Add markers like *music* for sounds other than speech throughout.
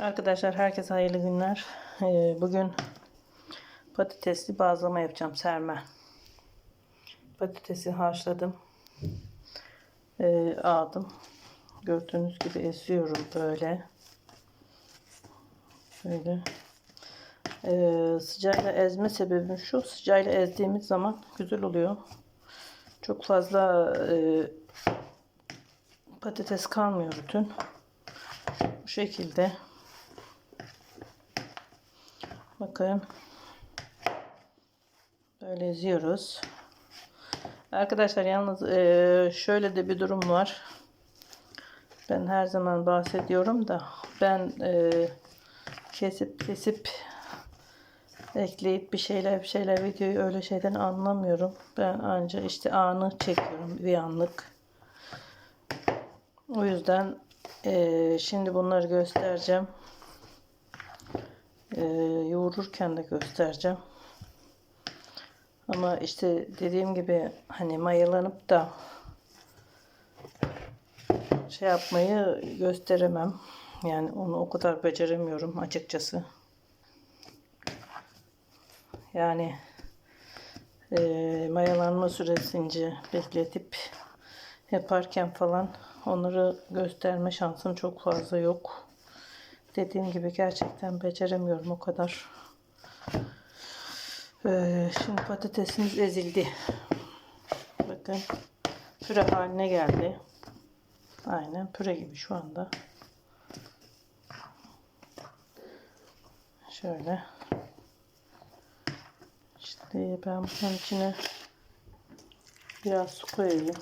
Arkadaşlar herkese hayırlı günler. Ee, bugün patatesli bazlama yapacağım serme. Patatesi haşladım. Ee, aldım. Gördüğünüz gibi eziyorum böyle. Böyle. Ee, sıcağıyla ezme sebebim şu. Sıcağıyla ezdiğimiz zaman güzel oluyor. Çok fazla e, patates kalmıyor bütün. Bu şekilde. Bakın. Böyle eziyoruz. Arkadaşlar yalnız eee, şöyle de bir durum var. Ben her zaman bahsediyorum da ben eee, kesip kesip ekleyip bir şeyler bir şeyler videoyu öyle şeyden anlamıyorum. Ben anca işte anı çekiyorum bir anlık. O yüzden eee, şimdi bunları göstereceğim. Eee, yoğururken de göstereceğim. Ama işte dediğim gibi hani mayalanıp da şey yapmayı gösteremem. Yani onu o kadar beceremiyorum açıkçası. Yani eee, mayalanma süresince bekletip yaparken falan onları gösterme şansım çok fazla yok. Dediğim gibi gerçekten beceremiyorum o kadar. Ee, şimdi patatesimiz ezildi. Bakın püre haline geldi. Aynen püre gibi şu anda. Şöyle. İşte ben bunun içine biraz su koyayım.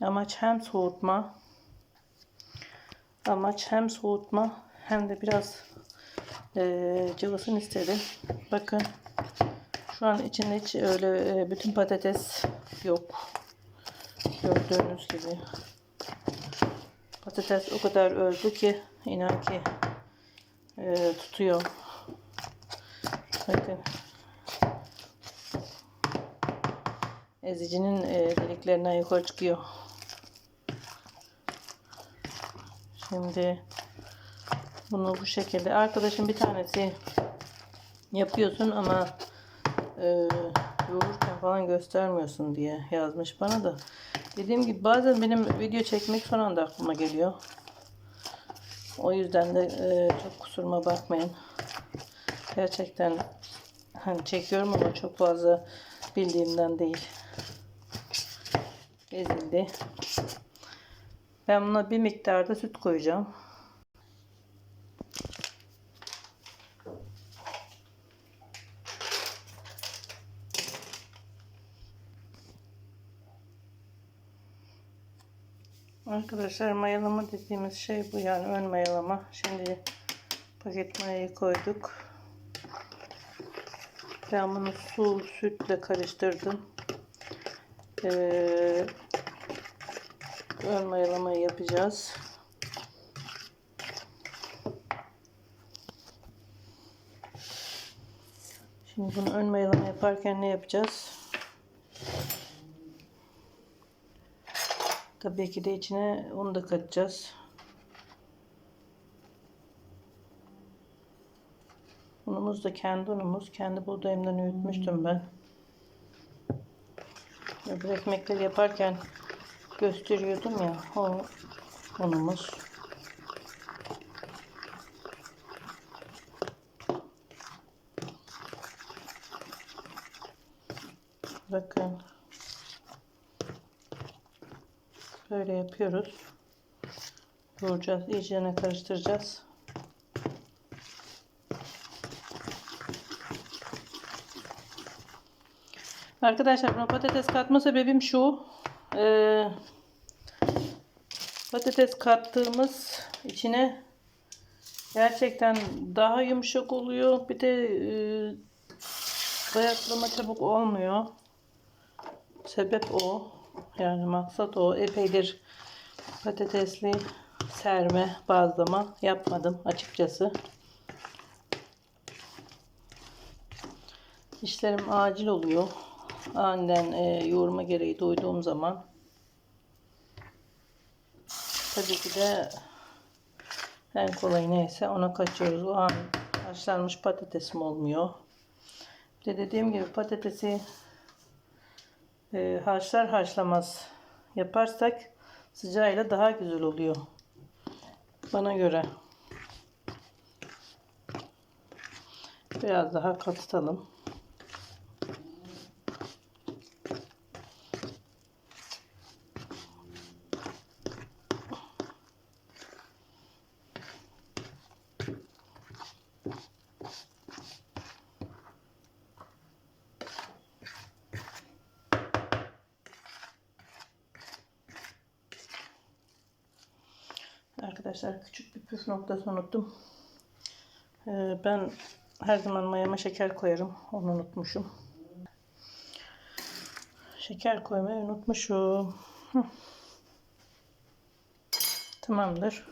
Amaç hem soğutma Amaç hem soğutma hem de biraz eee cıvısın istedim. Bakın şu an içinde hiç öyle e, bütün patates yok. Gördüğünüz gibi. Patates o kadar öldü ki inan ki e, tutuyor. Bakın. Ezicinin e, deliklerinden yukarı çıkıyor. Şimdi bunu bu şekilde arkadaşım bir tanesi yapıyorsun ama e, yoğururken falan göstermiyorsun diye yazmış bana da. Dediğim gibi bazen benim video çekmek son anda aklıma geliyor. O yüzden de e, çok kusuruma bakmayın. Gerçekten hani çekiyorum ama çok fazla bildiğimden değil. Ezildi. Ben buna bir miktar da süt koyacağım. Arkadaşlar mayalama dediğimiz şey bu yani ön mayalama. Şimdi paket mayayı koyduk. Ben bunu su sütle karıştırdım. Ee, ön mayalamayı yapacağız. Şimdi bunu ön mayalama yaparken ne yapacağız? Tabii ki de içine un da katacağız. Unumuz da kendi unumuz. Kendi buğdayımdan öğütmüştüm ben. Öbür ekmekleri yaparken gösteriyordum ya o unumuz. Bakın. Böyle yapıyoruz. Yoğuracağız. İyicene karıştıracağız. Arkadaşlar buna patates katma sebebim şu. Ee, patates kattığımız içine gerçekten daha yumuşak oluyor. Bir de e, bayatlama çabuk olmuyor. Sebep o. Yani maksat o. Epeydir patatesli serme, bazlama yapmadım açıkçası. İşlerim acil oluyor. Aniden e, yoğurma gereği duyduğum zaman tabii ki de en kolay neyse ona kaçıyoruz. O an haşlanmış patatesim olmuyor. Bir de dediğim gibi patatesi e, haşlar haşlamaz yaparsak sıcağıyla daha güzel oluyor. Bana göre. Biraz daha katıtalım. Arkadaşlar küçük bir püf noktası unuttum. Ee, ben her zaman mayama şeker koyarım. Onu unutmuşum. Şeker koymayı unutmuşum. Tamamdır.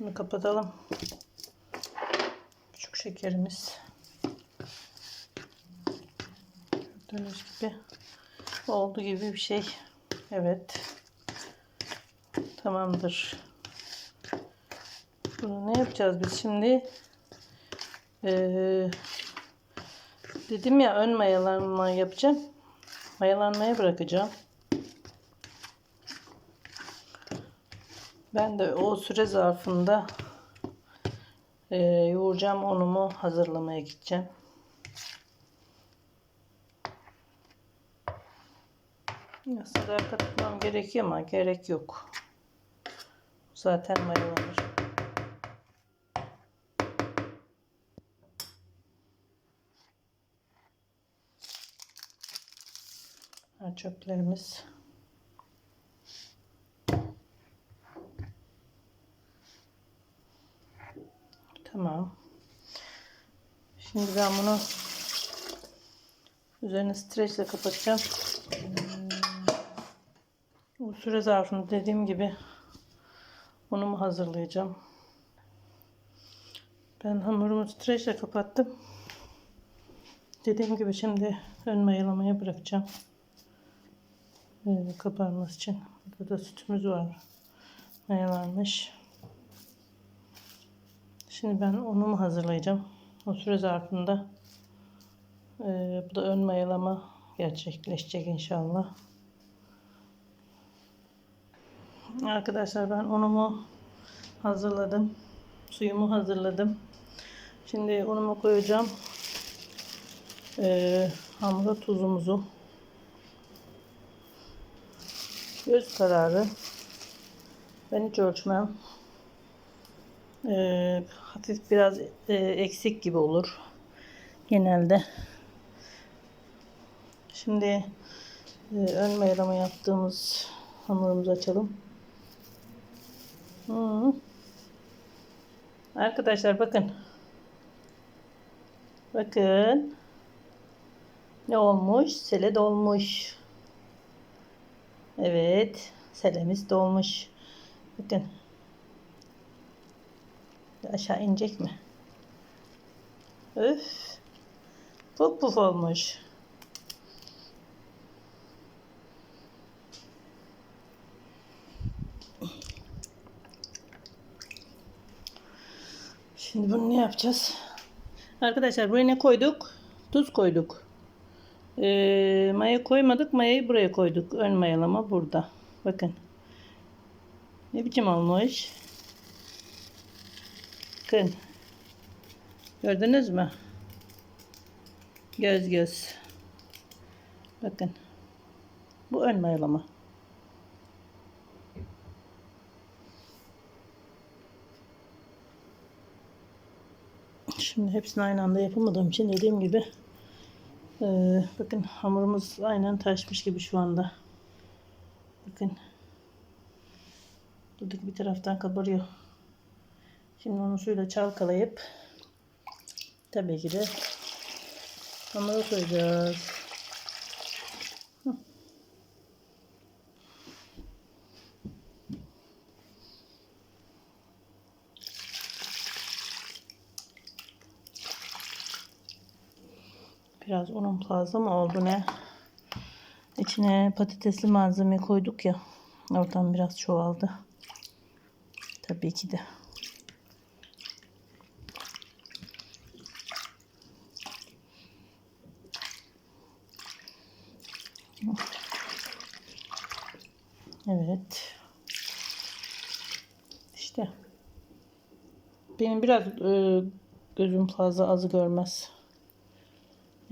Bunu kapatalım. Küçük şekerimiz. Gördüğünüz gibi oldu gibi bir şey. Evet. Tamamdır. Bunu ne yapacağız biz şimdi? Ee, dedim ya ön mayalanma yapacağım. Mayalanmaya bırakacağım. Ben de o süre zarfında e, yoğuracağım unumu hazırlamaya gideceğim. Aslında katmam gerekiyor ama gerek yok. Zaten mayalanır. Çöplerimiz. Tamam. Şimdi ben bunu üzerine streçle kapatacağım. Bu süre zarfında dediğim gibi unumu hazırlayacağım. Ben hamurumu streçle kapattım. Dediğim gibi şimdi ön mayalamaya bırakacağım. Ee, kabarması için. Burada da sütümüz var. Mayalanmış. Şimdi ben unumu hazırlayacağım. O süre zarfında e, bu da ön mayalama gerçekleşecek inşallah. Arkadaşlar ben unumu hazırladım. Suyumu hazırladım. Şimdi unumu koyacağım. Ee, hamura tuzumuzu göz kararı ben hiç ölçmem. Ee, hafif biraz e, eksik gibi olur genelde. Şimdi e, ön mayalama yaptığımız hamurumuzu açalım. Hı. Arkadaşlar bakın. Bakın. Ne olmuş? Sele dolmuş. Evet. Selemiz dolmuş. Bakın. Aşağı inecek mi? Öf. Puf puf olmuş. Şimdi bunu ne yapacağız? Arkadaşlar buraya ne koyduk? Tuz koyduk. Ee, maya koymadık. Mayayı buraya koyduk. Ön mayalama burada. Bakın. Ne biçim olmuş? Bakın. Gördünüz mü? Göz göz. Bakın. Bu ön mayalama. Şimdi hepsini aynı anda yapamadığım için dediğim gibi e, bakın hamurumuz aynen taşmış gibi şu anda. Bakın. Buradaki bir taraftan kabarıyor. Şimdi onu suyla çalkalayıp tabii ki de hamura koyacağız. Unum fazla mı oldu ne? İçine patatesli malzeme koyduk ya. Oradan biraz çoğaldı. Tabii ki de. Evet. İşte. Benim biraz e, gözüm fazla azı görmez.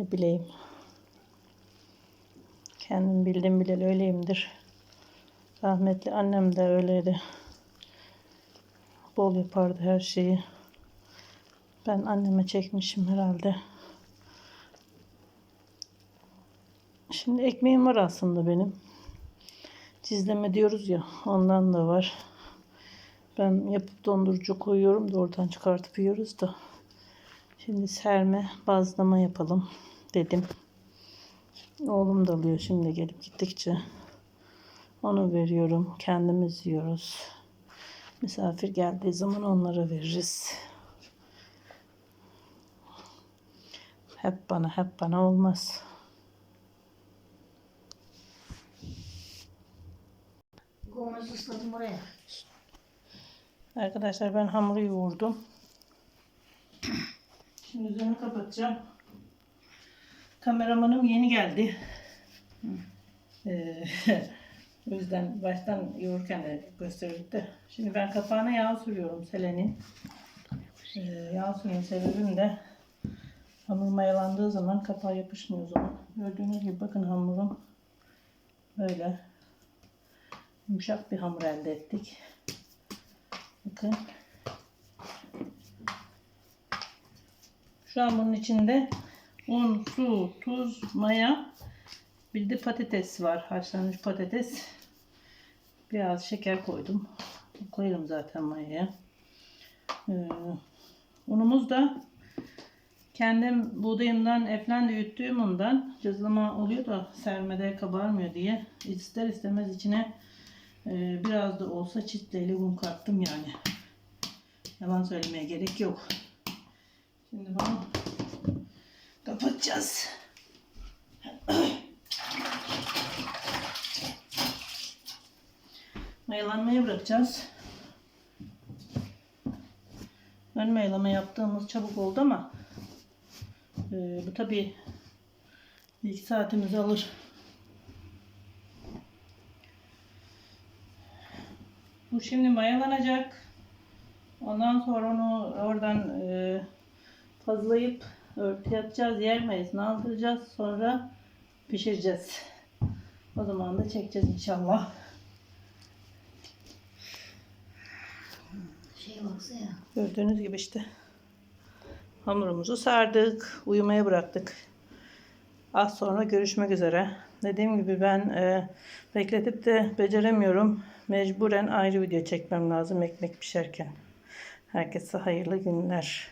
Ne bileyim. Kendim bildim bileli öyleyimdir. Rahmetli annem de öyleydi. Bol yapardı her şeyi. Ben anneme çekmişim herhalde. Şimdi ekmeğim var aslında benim. Cizleme diyoruz ya ondan da var. Ben yapıp dondurucu koyuyorum da oradan çıkartıp yiyoruz da. Şimdi serme bazlama yapalım dedim. Oğlum da alıyor şimdi gelip gittikçe. Onu veriyorum. Kendimiz yiyoruz. Misafir geldiği zaman onlara veririz. Hep bana hep bana olmaz. Arkadaşlar ben hamuru yoğurdum. Şimdi üzerini kapatacağım. Kameramanım yeni geldi. Ee, *laughs* o yüzden baştan yoğururken de gösterirdik de. Şimdi ben kapağına yağ sürüyorum Selen'in. Ee, yağ sürme sebebim de hamur mayalandığı zaman kapağı yapışmıyor o zaman. Gördüğünüz gibi bakın hamurum böyle yumuşak bir hamur elde ettik. Bakın. Şu an bunun içinde un, su, tuz, maya, bir de patates var. Haşlanmış patates. Biraz şeker koydum. Koyarım zaten mayaya. Ee, unumuz da kendim buğdayımdan eflendi yüttüğüm undan cızlama oluyor da sermede kabarmıyor diye ister istemez içine ee, biraz da olsa çitleyle un kattım yani. Yalan söylemeye gerek yok. Şimdi bunu kapatacağız. Mayalanmaya bırakacağız. Ön mayalama yaptığımız çabuk oldu ama e, bu tabi iki saatimizi alır. Bu şimdi mayalanacak. Ondan sonra onu oradan e, fazlayıp örtü atacağız. Yer mayasını aldıracağız. Sonra pişireceğiz. O zaman da çekeceğiz inşallah. Şeye baksana. Gördüğünüz gibi işte. Hamurumuzu sardık. Uyumaya bıraktık. Az sonra görüşmek üzere. Dediğim gibi ben e, bekletip de beceremiyorum. Mecburen ayrı video çekmem lazım ekmek pişerken. Herkese hayırlı günler.